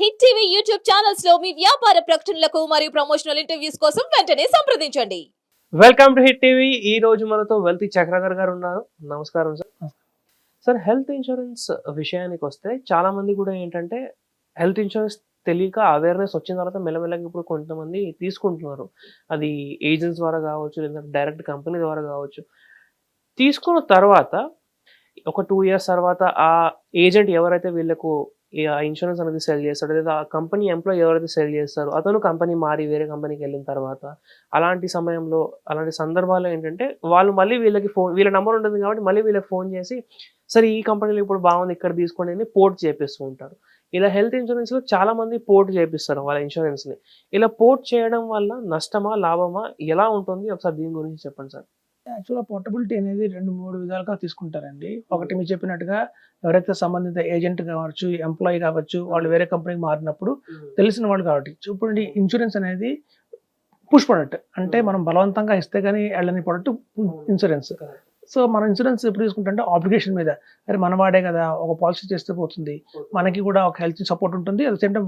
Hit TV YouTube ఛానల్స్లో మీ వ్యాపార ప్రకటనలకు మరియు ప్రమోషనల్ ఇంటర్వ్యూస్ కోసం వెంటనే సంప్రదించండి. వెల్కమ్ టు హిట్ టీవీ ఈ రోజు మనతో వెల్తి చక్రధర్ గారు ఉన్నారు. నమస్కారం సార్. సార్ హెల్త్ ఇన్సూరెన్స్ విషయానికి వస్తే చాలా మంది కూడా ఏంటంటే హెల్త్ ఇన్సూరెన్స్ తెలియక అవేర్నెస్ వచ్చిన తర్వాత మెల్లమెల్లగా ఇప్పుడు కొంతమంది తీసుకుంటున్నారు. అది ఏజెంట్స్ ద్వారా కావచ్చు లేదంటే డైరెక్ట్ కంపెనీ ద్వారా కావచ్చు. తీసుకున్న తర్వాత ఒక టూ ఇయర్స్ తర్వాత ఆ ఏజెంట్ ఎవరైతే వీళ్ళకు ఇన్సూరెన్స్ అనేది సెల్ చేస్తాడు. లేదా ఆ కంపెనీ ఎంప్లాయీ ఎవరైతే సెల్ చేస్తారో అతను కంపెనీ మారి వేరే కంపెనీకి వెళ్ళిన తర్వాత అలాంటి సమయంలో అలాంటి సందర్భాల్లో ఏంటంటే వాళ్ళు మళ్ళీ వీళ్ళకి ఫోన్ వీళ్ళ నెంబర్ ఉంటుంది కాబట్టి మళ్ళీ వీళ్ళకి ఫోన్ చేసి సరే ఈ కంపెనీలో ఇప్పుడు బాగుంది ఇక్కడ తీసుకోండి అని పోర్ట్ చేపిస్తూ ఉంటారు. ఇలా హెల్త్ ఇన్సూరెన్స్లో చాలా మంది పోర్ట్ చేపిస్తారు వాళ్ళ ఇన్సూరెన్స్ని ఇలా పోర్ట్ చేయడం వల్ల నష్టమా లాభమా ఎలా ఉంటుంది? ఒకసారి దీని గురించి చెప్పండి సార్. యాక్చువల్గా పోర్టబిలిటీ అనేది రెండు మూడు విధాలుగా తీసుకుంటారండి. ఒకటి మీరు చెప్పినట్టుగా ఎవరైతే సంబంధిత ఏజెంట్ కావచ్చు ఎంప్లాయీ కావచ్చు వాళ్ళు వేరే కంపెనీకి మారినప్పుడు తెలిసిన వాళ్ళు కాబట్టి. ఇప్పుడు ఇన్సూరెన్స్ అనేది పుష్ ప్రొడక్ట్ అంటే మనం బలవంతంగా ఇస్తే కానీ వెళ్ళని ప్రొడక్ట్ ఇన్సూరెన్స్. సో మనం ఇన్సూరెన్స్ ఎప్పుడు తీసుకుంటే ఆబ్లిగేషన్ మీద. అరే మన వాడే కదా ఒక పాలసీ చేస్తే పోతుంది. మనకి కూడా ఒక హెల్త్ సపోర్ట్ ఉంటుంది. At same time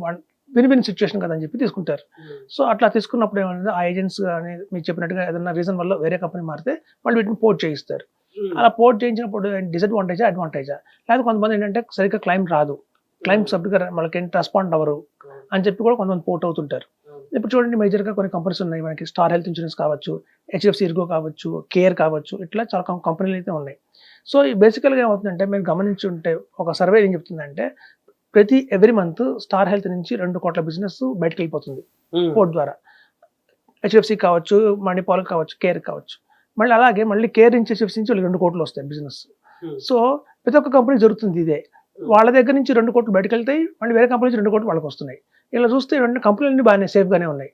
win win situation కదా అని చెప్పి తీసుకుంటారు. సో అట్లా తీసుకున్నప్పుడు ఏమైంది ఆ ఏజెంట్స్ కానీ మీరు చెప్పినట్టుగా ఏదైనా రీజన్ వల్ల వేరే కంపెనీ మారితే వాళ్ళు వీటిని పోర్ట్ చేయిస్తారు. అలా పోర్ట్ చేయించినప్పుడు డిసడ్వాంటేజా అడ్వాంటేజా లేదా కొంతమంది ఏంటంటే సరిగ్గా క్లైమ్ రాదు. క్లైమ్ సబ్గా వాళ్ళకి ఏంటి రెస్పాండ్ అవ్వరు అని చెప్పి కూడా కొంతమంది పోర్ట్ అవుతుంటారు. ఇప్పుడు చూడండి మేజర్గా కొన్ని కంపెనీస్ ఉన్నాయి. మనకి స్టార్ హెల్త్ ఇన్సూరెన్స్ కావచ్చు హెచ్ఎఫ్సి ఇర్గో కావచ్చు కేర్ కావచ్చు ఇట్లా చాలా కంపెనీలు అయితే ఉన్నాయి. సో ఈ బేసికల్గా ఏమవుతుందంటే మీరు గమనించి ఉంటే ఒక సర్వే ఏం చెప్తుందంటే ప్రతి ఎవ్రీ మంత్ స్టార్ హెల్త్ నుంచి రెండు కోట్ల బిజినెస్ బయటకు వెళ్ళిపోతుంది పోర్ట్ ద్వారా. హెచ్ఎఫ్సి కావచ్చు మణిపాల్ కావచ్చు కేర్ కావచ్చు. మళ్ళీ అలాగే మళ్ళీ కేర్ నుంచి హెచ్ఎఫ్సి నుంచి రెండు కోట్లు వస్తాయి బిజినెస్. సో ప్రతి ఒక్క కంపెనీ జరుగుతుంది ఇదే. వాళ్ళ దగ్గర నుంచి రెండు కోట్లు బయటకు వెళ్తాయి మళ్ళీ వేరే కంపెనీ నుంచి రెండు కోట్లు వాళ్ళకి వస్తున్నాయి. ఇలా చూస్తే రెండు కంపెనీలు బాగానే సేఫ్గానే ఉన్నాయి.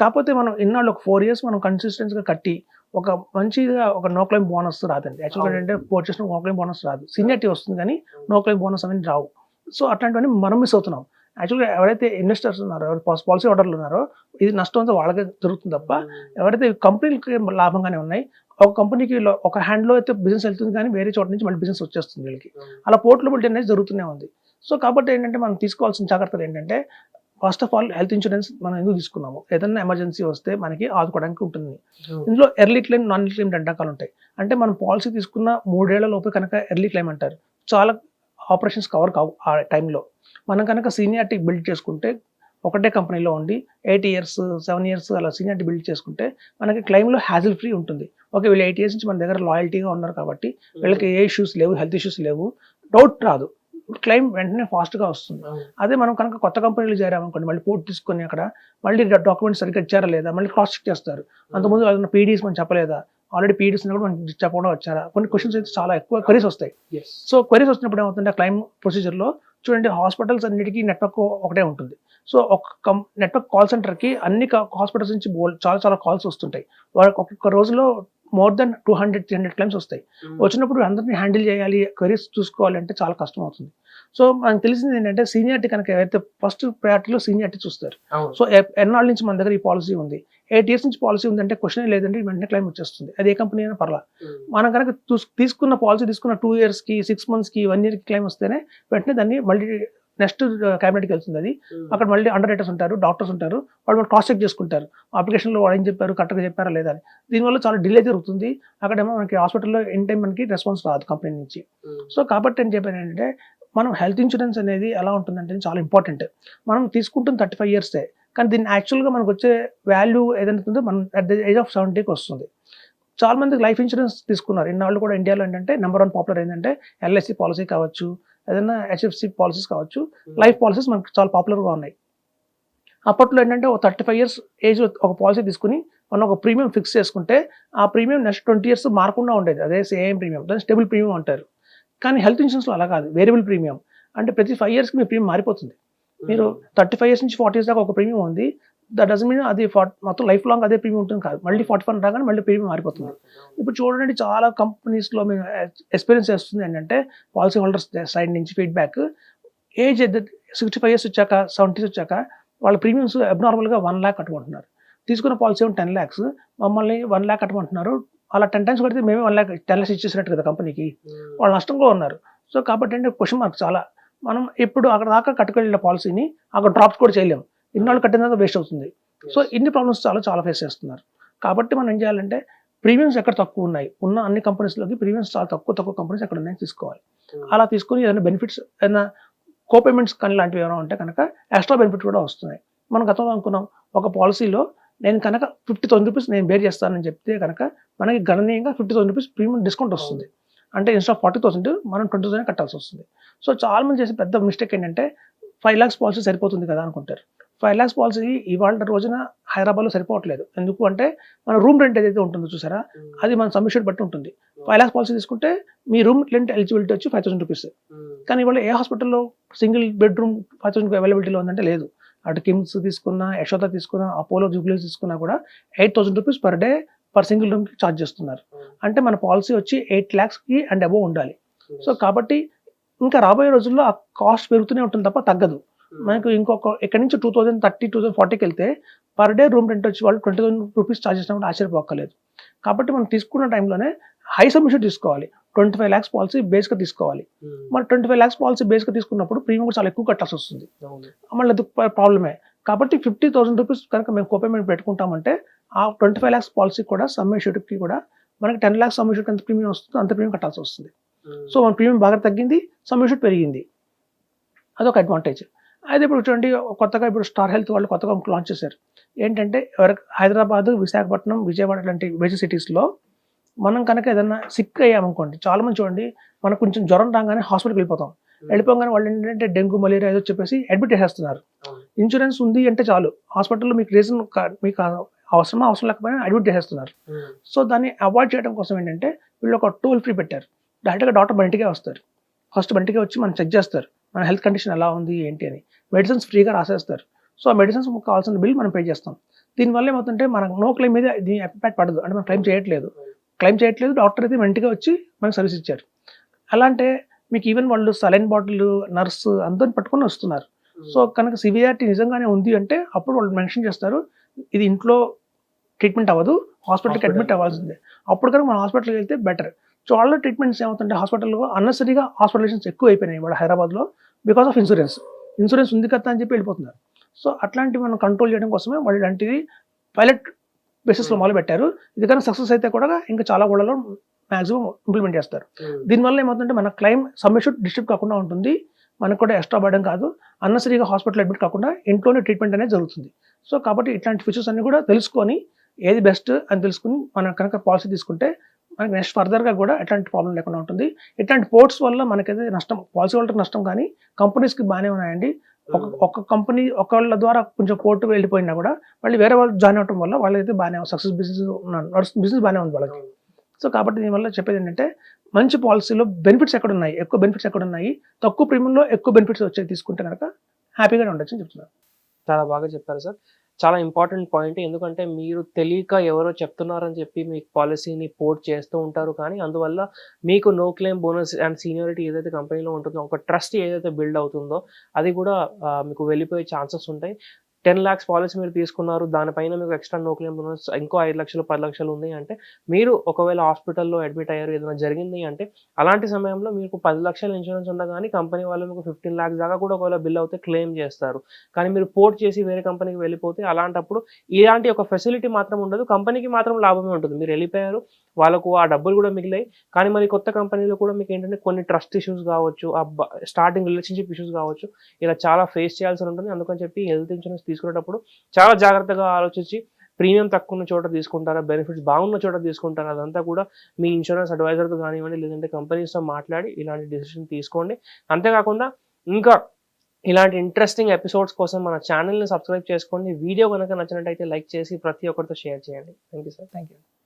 కాకపోతే మనం ఇన్నాళ్ళు ఒక ఫోర్ ఇయర్స్ మనం కన్సిస్టెన్స్గా కట్టి ఒక మంచిగా ఒక నో క్లైమ్ బోనస్ రాదండి. యాక్చువల్గా. ఏంటంటే పోర్ట్ చేసిన నో క్లైమ్ బోనస్ రాదు. సీనియారిటీ వస్తుంది కానీ నో క్లైమ్ బోనస్ అనేది రావు. సో అట్లాంటివన్నీ మనం మిస్ అవుతున్నాం యాక్చువల్గా ఎవరైతే ఇన్వెస్టర్స్ ఉన్నారో ఎవరు పాలసీ ఆర్డర్లు ఉన్నారో ఇది నష్టం అంతా వాళ్ళకే జరుగుతుంది తప్ప ఎవరైతే కంపెనీలకి లాభంగానే ఉన్నాయి ఒక కంపెనీకి ఒక హ్యాండ్లో అయితే బిజినెస్ వెళ్తుంది కానీ వేరే చోట నుంచి మళ్ళీ బిజినెస్ వచ్చేస్తుంది వీళ్ళకి. అలా పోర్టబిలిటీ అనేది జరుగుతూనే ఉంది. సో కాబట్టి ఏంటంటే మనం తీసుకోవాల్సిన జాగ్రత్తలు ఏంటంటే first of all health insurance మనం ఎందుకు తీసుకున్నాము? ఏదైనా ఎమర్జెన్సీ వస్తే మనకి ఆదుకోవడానికి ఉంటుంది. ఇందులో ఎర్లీ క్లెయిమ్ నాన్ క్లెయిమ్ రెండు రకాలు ఉంటాయి. అంటే మనం పాలసీ తీసుకున్న మూడేళ్ళ లోపు కనుక ఎర్లీ క్లెయిమ్ అంటారు. చాలా ఆపరేషన్స్ కవర్ కావు ఆ టైంలో. మనం కనుక సీనియారిటీ బిల్డ్ చేసుకుంటే ఒకటే కంపెనీలో ఉండి ఎయిట్ ఇయర్స్ సెవెన్ ఇయర్స్ అలా సీనియారిటీ బిల్డ్ చేసుకుంటే మనకి క్లెయిమ్లో హ్యాజిల్ ఫ్రీ ఉంటుంది. ఓకే వీళ్ళు ఎయిట్ ఇయర్స్ నుంచి మన దగ్గర లాయల్టీగా ఉన్నారు కాబట్టి వీళ్ళకి ఏ ఇష్యూస్ లేవు హెల్త్ ఇష్యూస్ లేవు డౌట్ రాదు. క్లెయిమ్ వెంటనే ఫాస్ట్గా వస్తుంది. అదే మనం కనుక కొత్త కంపెనీలు చేరామనుకోండి మళ్ళీ పోర్ట్ తీసుకొని అక్కడ మళ్ళీ డాక్యుమెంట్స్ సరిగ్గా ఇచ్చారా లేదా మళ్ళీ క్రాస్ చెక్ చేస్తారు. అంతకుముందు ఏదైనా పీడీస్ మనం చెప్పలేదా? ఆల్రెడీ పీడీస్ కూడా మనకి చెప్పకుండా వచ్చారా? కొన్ని క్వశ్చన్స్ అయితే చాలా ఎక్కువ క్వరీస్ వస్తాయి. సో క్వరీస్ వచ్చినప్పుడు ఏమవుతుంటే క్లైమ్ ప్రొసీజర్లో చూడండి హాస్పిటల్స్ అన్నిటికీ నెట్వర్క్ ఒకటే ఉంటుంది. సో ఒక నెట్వర్క్ కాల్ సెంటర్కి అన్ని హాస్పిటల్స్ నుంచి చాలా చాలా కాల్స్ వస్తుంటాయి. వాళ్ళకి ఒక్కొక్క రోజులో more than two hundred three hundred claims వస్తాయి. వచ్చినప్పుడు అందరినీ హ్యాండిల్ చేయాలి క్వరీస్ చూసుకోవాలి అంటే చాలా కష్టం అవుతుంది సో మనకు తెలిసింది ఏంటంటే సీనియారిటీ కనుక ఎవరైతే ఫస్ట్ ప్రయారిటీలో సీనియారిటీ చూస్తారు. సో ఎన్నాళ్ళ నుంచి మన దగ్గర ఈ పాలసీ ఉంది? ఎయిట్ ఇయర్స్ నుంచి పాలసీ ఉందంటే క్వశ్చన్ లేదంటే వెంటనే క్లైమ్ వచ్చేస్తుంది. అది ఏ కంపెనీ అయినా పర్లా మనం కనుక తీసుకున్న పాలసీ తీసుకున్న టూ ఇయర్స్కి సిక్స్ మంత్స్కి వన్ ఇయర్కి క్లైమ్ వస్తేనే వెంటనే దాన్ని మళ్ళీ నెక్స్ట్ క్యాబినెట్కి వెళ్తుంది అది. అక్కడ మళ్ళీ అండర్ రైటర్స్ ఉంటారు డాక్టర్స్ ఉంటారు వాళ్ళు క్రాస్ చెక్ చేసుకుంటారు. అప్లికేషన్లో వాళ్ళు ఏం చెప్పారు కరెక్ట్గా చెప్పారా లేదా అని. దీనివల్ల చాలా డిలే జరుగుతుంది. అక్కడేమో మనకి హాస్పిటల్లో ఎన్ టైం మనకి రెస్పాన్స్ రాదు కంపెనీ నుంచి. సో కాబట్టి ఏం చెప్పాను ఏంటంటే మనం హెల్త్ ఇన్సూరెన్స్ అనేది ఎలా ఉంటుందంటే చాలా ఇంపార్టెంట్ మనం తీసుకుంటుంది థర్టీ ఫైవ్ ఇయర్సే కానీ దీన్ని యాక్చువల్గా మనకు వచ్చే వాల్యూ ఏదైతే ఉందో మనం అట్ ద ఏజ్ ఆఫ్ సెవెంటీకి వస్తుంది. చాలా మంది లైఫ్ ఇన్సూరెన్స్ తీసుకున్నారు. ఇన్నాళ్ళు కూడా ఇండియాలో ఏంటంటే నెంబర్ వన్ పాపులర్ ఏంటంటే ఎల్ఐసి పాలసీ కావచ్చు ఏదైనా హెచ్ఎఫ్సి పాలసీస్ కావచ్చు లైఫ్ పాలసీస్ మనకి చాలా పాపులర్గా ఉన్నాయి. అప్పట్లో ఏంటంటే ఒక థర్టీ ఫైవ్ ఇయర్స్ ఏజ్ ఒక పాలసీ తీసుకుని మనం ఒక ప్రీమియం ఫిక్స్ చేసుకుంటే ఆ ప్రీమియం నెక్స్ట్ ట్వంటీ ఇయర్స్ మారకుండా ఉండేది. అదే సేమ్ ప్రీమియం దాన్ని స్టేబుల్ ప్రీమియం అంటారు. కానీ హెల్త్ ఇన్సూరెన్స్లో అలా కాదు వేరియబుల్ ప్రీమియం అంటే ప్రతి ఫైవ్ ఇయర్స్కి మీ ప్రీమియం మారిపోతుంది. మీరు థర్టీ ఫైవ్ ఇయర్స్ నుంచి ఫార్టీ ఇయర్స్ దాకా ఒక ప్రీమియం ఉంది దట్ డజన్ మీన్ అది ఫార్ట్ మొత్తం లైఫ్ లాంగ్ అదే ప్రీమియం ఉంటుంది కాదు. మళ్ళీ ఫార్టీ ఫైవ్ రాగానే మళ్ళీ ప్రీమియం మారిపోతుంది. ఇప్పుడు చూడండి చాలా కంపెనీస్లో మేము ఎక్స్పీరియన్స్ చేస్తుంది ఏంటంటే పాలసీ హోల్డర్స్ సైడ్ నుంచి feedback age sixty five years వచ్చాక సెవెంటీస్ వచ్చాక వాళ్ళ ప్రీమియమ్స్ అబ్నార్మల్గా వన్ ల్యాక్ కట్టుకుంటున్నారు. తీసుకున్న పాలసీ ఏమో టెన్ ల్యాక్స్ మమ్మల్ని వన్ ల్యాక్ కట్టమంటున్నారు అలా టెన్ టైమ్స్ కడితే మేమే వన్ ల్యాక్ టెన్ ల్యాక్స్ ఇచ్చేసినట్టు కదా కంపెనీకి వాళ్ళు నష్టంలో ఉన్నారు. సో కాబట్టి అంటే క్వశ్చన్ మార్క్ చాలా. మనం ఇప్పుడు అక్కడ దాకా కట్టుకెళ్ళిన పాలసీని అక్కడ డ్రాప్స్ కూడా చేయలేము ఇన్నాళ్ళు కట్టిన తర్వాత వేస్ట్ అవుతుంది. సో ఇన్ని ప్రాబ్లమ్స్ చాలా చాలా ఫేస్ చేస్తున్నారు. కాబట్టి మనం ఏం చేయాలంటే ప్రీమియమ్స్ ఎక్కడ తక్కువ ఉన్నాయి? ఉన్న అన్ని కంపెనీస్లోకి ప్రీమియమ్స్ చాలా తక్కువ తక్కువ కంపెనీస్ ఎక్కడ ఉన్నాయి తీసుకోవాలి. అలా తీసుకొని ఏదైనా బెనిఫిట్స్ ఏదైనా కో పేమెంట్స్ కానీ లాంటివి ఏమైనా ఉంటే కనుక ఎక్స్ట్రా బెనిఫిట్ కూడా వస్తున్నాయి. మనం గతంలో అనుకున్నాం ఒక పాలసీలో నేను కనుక ఫిఫ్టీ థౌసండ్ రూపీస్ నేను బేర్ చేస్తానని చెప్తే కనుక మనకి గణనీయంగా fifty thousand rupees premium discount వస్తుంది అంటే ఇన్స్టా ఫార్టీ థౌసండ్ మనం ట్వంటీ థౌసండ్ కట్టాల్సి వస్తుంది. సో చాలా మంది చేసే పెద్ద మిస్టేక్ ఏంటంటే ఫైవ్ ల్యాక్స్ పాలసీ సరిపోతుంది కదా అనుకుంటారు. ఫైవ్ ల్యాక్స్ పాలసీ ఇవాళ రోజున హైదరాబాద్లో సరిపోవట్లేదు. ఎందుకు అంటే మన రూమ్ రెంట్ ఏదైతే ఉంటుందో చూసారా? అది మన సబ్మిషన్ బట్టి ఉంటుంది. ఫైవ్ ల్యాక్స్ పాలసీ తీసుకుంటే మీ రూమ్ రెంట్ ఎలిజిబిలిటీ వచ్చి ఫైవ్ థౌసండ్ రూపీస్. కానీ ఇవాళ ఏ హాస్పిటల్లో సింగిల్ బెడ్రూమ్ ఫైవ్ థౌసండ్ అవైలబిలిటీలో ఉందంటే లేదు. అటు కిమ్స్ తీసుకున్నా యశోద తీసుకున్నా అపోలో జూబ్లీస్ తీసుకున్నా కూడా eight thousand rupees per day per single రూమ్కి ఛార్జ్ చేస్తున్నారు. అంటే మన పాలసీ వచ్చి ఎయిట్ ల్యాక్స్కి అండ్ అబోవ్ ఉండాలి. సో కాబట్టి ఇంకా రాబోయే రోజుల్లో ఆ కాస్ట్ పెరుగుతూనే ఉంటుంది తప్ప తగ్గదు. మనకు ఇంకొక ఇక్కడ నుంచి two thousand thirty two thousand ఫార్టీకి వెళ్తే పర్ డే రూమ్ రెంట్ వచ్చి వాళ్ళు ట్వంటీ థౌసండ్ రూపీస్ ఛార్జ్ చేసినప్పుడు ఆశ్చర్యపోక్కలేదు కాబట్టి మనం తీసుకున్న టైంలోనే హై సబ్మిషన్ తీసుకోవాలి. ట్వంటీ ఫైవ్ ల్యాక్స్ పాలసీ బేస్గా తీసుకోవాలి. మరి ట్వంటీ ఫైవ్ ల్యాక్స్ పాలసీ బేస్గా తీసుకున్నప్పుడు ప్రీమియం కూడా చాలా ఎక్కువ కట్టాల్సి వస్తుంది. మళ్ళీ అది ప్రాబ్లమే కాబట్టి ఫిఫ్టీ థౌసండ్ రూపీస్ కనుక మేము కోపేమెంట్ పెట్టుకుంటామంటే ఆ ట్వంటీ ఫైవ్ ల్యాక్స్ పాలసీ కూడా సమ్మిషన్కి కూడా మనకి టెన్ ల్యాక్స్ సమ్మిషన్ ఎంత ప్రీమియం వస్తుందో అంత ప్రీమియం కట్టాల్సి వస్తుంది. సో మన ప్రీమియం బాగా తగ్గింది సమ్మిషన్ పెరిగింది. అదొక అడ్వాంటేజ్ అయితే ఇప్పుడు చూడండి కొత్తగా ఇప్పుడు స్టార్ హెల్త్ వాళ్ళు కొత్తగా లాంచ్ చేశారు. ఏంటంటే ఎవరికి హైదరాబాద్ విశాఖపట్నం విజయవాడ లాంటి మేజర్ సిటీస్లో మనం కనుక ఏదైనా సిక్ అయ్యామనుకోండి చాలా మంది చూడండి మనకు కొంచెం జ్వరం రాగానే హాస్పిటల్కి వెళ్ళిపోతాం. వెళ్ళిపోగానే వాళ్ళు ఏంటంటే డెంగ్యూ మలేరియా ఏదో చెప్పేసి అడ్మిట్ చేసేస్తున్నారు. ఇన్సూరెన్స్ ఉంది అంటే చాలు. హాస్పిటల్లో మీకు రీజన్ మీకు అవసరమా అవసరం లేకపోయినా అడ్మిట్ చేసేస్తున్నారు. సో దాన్ని అవాయిడ్ చేయడం కోసం ఏంటంటే వీళ్ళు ఒక టోల్ ఫ్రీ పెట్టారు. డైరెక్ట్గా డాక్టర్ బయటికే వస్తారు. ఫస్ట్ బయటికే వచ్చి మనం చెక్ చేస్తారు. మన హెల్త్ కండిషన్ ఎలా ఉంది ఏంటి అని. మెడిసిన్స్ ఫ్రీగా రాసేస్తారు. సో ఆ మెడిసిన్స్ కావాల్సిన బిల్ మనం పే చేస్తాం. దీనివల్ల ఏమవుతుంటే మనకు నో క్లెయిమ్ మీద దీని ఇంపాక్ట్ పడదు. అంటే మనం క్లెయిమ్ చేయట్లేదు. క్లెయిమ్ చేయట్లేదు డాక్టర్ అయితే వెంటనే వచ్చి మనకు సర్వీస్ ఇచ్చారు. అలా అంటే మీకు ఈవెన్ వాళ్ళు సలైన్ బాటిల్ నర్స్ అందరిని పట్టుకొని వస్తున్నారు. సో కనుక సివియారిటీ నిజంగానే ఉంది అంటే అప్పుడు వాళ్ళు మెన్షన్ చేస్తారు ఇది ఇంట్లో ట్రీట్మెంట్ అవ్వదు హాస్పిటల్కి. అడ్మిట్ అవ్వాల్సిందే. అప్పుడు కనుక మన హాస్పిటల్కి వెళ్తే బెటర్. సో ఆల్రెడీ ట్రీట్మెంట్స్ ఏమవుతుంటే హాస్పిటల్లో అన్నసరిగా హాస్పిటలైజేషన్స్ ఎక్కువ అయిపోయినాయి వాళ్ళ హైదరాబాద్లో బికాస్ ఆఫ్ ఇన్సూరెన్స్ ఇన్సూరెన్స్ ఉంది కదా అని చెప్పి వెళ్ళిపోతున్నారు. సో అట్లాంటివి మనం కంట్రోల్ చేయడం కోసమే వాళ్ళు ఇలాంటివి పైలట్ బేసిస్లో మొదలు పెట్టారు ఇది కనుక సక్సెస్ అయితే కూడా ఇంకా చాలా ఊళ్ళలో మాక్సిమం ఇంప్లిమెంట్ చేస్తారు. దీనివల్ల ఏమవుతుందంటే మన క్లైమ్ సబ్మిషన్ డిస్ట్రిక్ట్ కాకుండా ఉంటుంది. మనకు కూడా ఎక్స్ట్రా పడడం కాదు. అన్నసరిగా హాస్పిటల్ అడ్మిట్ కాకుండా ఇంట్లోనే ట్రీట్మెంట్ అనేది జరుగుతుంది. సో కాబట్టి ఇట్లాంటి ఫీచర్స్ అన్ని కూడా తెలుసుకొని ఏది బెస్ట్ అని తెలుసుకుని మనం కనుక పాలసీ తీసుకుంటే మనకి నెక్స్ట్ ఫర్దర్గా కూడా ఎట్లాంటి ప్రాబ్లం లేకుండా ఉంటుంది. ఇట్లాంటి పోర్ట్స్ వల్ల మనకైతే నష్టం పాలసీ వాళ్ళకి నష్టం కానీ కంపెనీస్కి బాగానే ఉన్నాయండి. ఒక ఒక కంపెనీ ఒకళ్ళ ద్వారా కొంచెం పోర్టు వెళ్ళిపోయినా కూడా మళ్ళీ వేరే వాళ్ళు జాయిన్ అవడం వల్ల వాళ్ళైతే బాగానే సక్సెస్ బిజినెస్ నడుస్తుంది బిజినెస్ బాగానే ఉంది వాళ్ళకి. సో కాబట్టి దీనివల్ల చెప్పేది ఏంటంటే మంచి పాలసీలో బెనిఫిట్స్ ఎక్కడ ఉన్నాయి ఎక్కువ బెనిఫిట్స్ ఎక్కడ ఉన్నాయి తక్కువ ప్రీమియంలో ఎక్కువ బెనిఫిట్స్ వచ్చేది తీసుకుంటే కనుక హ్యాపీగానే ఉండొచ్చు అని చెప్తున్నాను చాలా బాగా చెప్పారు సార్. చాలా ఇంపార్టెంట్ పాయింట్. ఎందుకంటే మీరు తెలియక ఎవరో చెప్తున్నారని చెప్పి మీకు పాలసీని పోర్ట్ చేస్తూ ఉంటారు. కానీ అందువల్ల మీకు no claim bonus and seniority ఏదైతే కంపెనీలో ఉంటుందో ఒక ట్రస్ట్ ఏదైతే బిల్డ్ అవుతుందో అది కూడా మీకు వెళ్ళిపోయే ఛాన్సెస్ ఉంటాయి. టెన్ ల్యాక్స్ పాలసీ మీరు తీసుకున్నారు దానిపైన మీకు ఎక్స్ట్రా నో క్లెయిమ్ బోనస్ ఇంకో ఐదు లక్షలు పది లక్షలు ఉంది అంటే మీరు ఒకవేళ హాస్పిటల్లో అడ్మిట్ అయ్యారు ఏదైనా జరిగింది అంటే అలాంటి సమయంలో మీకు పది లక్షల ఇన్సూరెన్స్ ఉన్నా కానీ కంపెనీ వాళ్ళు మీకు ఫిఫ్టీన్ ల్యాక్స్ దాకా కూడా ఒకవేళ బిల్ అవుతే క్లెయిమ్ చేస్తారు. కానీ మీరు పోర్ట్ చేసి వేరే కంపెనీకి వెళ్ళిపోతే అలాంటప్పుడు ఇలాంటి ఒక ఫెసిలిటీ మాత్రం ఉండదు కంపెనీకి మాత్రం లాభమే ఉంటుంది. మీరు వెళ్ళిపోయారు వాళ్ళకు ఆ డబ్బులు కూడా మిగిలాయి. కానీ మరి కొత్త కంపెనీలో కూడా మీకు ఏంటంటే కొన్ని ట్రస్ట్ ఇష్యూస్ కావచ్చు ఆ స్టార్టింగ్ రిలేషన్షిప్ ఇష్యూస్ కావచ్చు ఇలా చాలా ఫేస్ చేయాల్సి ఉంటుంది. అందుకని చెప్పి హెల్త్ ఇన్సూరెన్స్ తీసుకునేటప్పుడు చాలా జాగ్రత్తగా ఆలోచించి ప్రీమియం తక్కువ ఉన్న చోట తీసుకుంటారా బెనిఫిట్స్ బాగున్న చోట తీసుకుంటారా అదంతా కూడా మీ ఇన్సూరెన్స్ అడ్వైజర్తో కానివ్వండి లేదంటే కంపెనీస్తో మాట్లాడి ఇలాంటి డిసిషన్ తీసుకోండి. అంతేకాకుండా ఇంకా ఇలాంటి ఇంట్రెస్టింగ్ ఎపిసోడ్స్ కోసం మన ఛానల్ని సబ్స్క్రైబ్ చేసుకోండి. వీడియో కనుక నచ్చినట్టయితే లైక్ చేసి ప్రతి ఒక్కరితో షేర్ చేయండి. Thank you sir thank you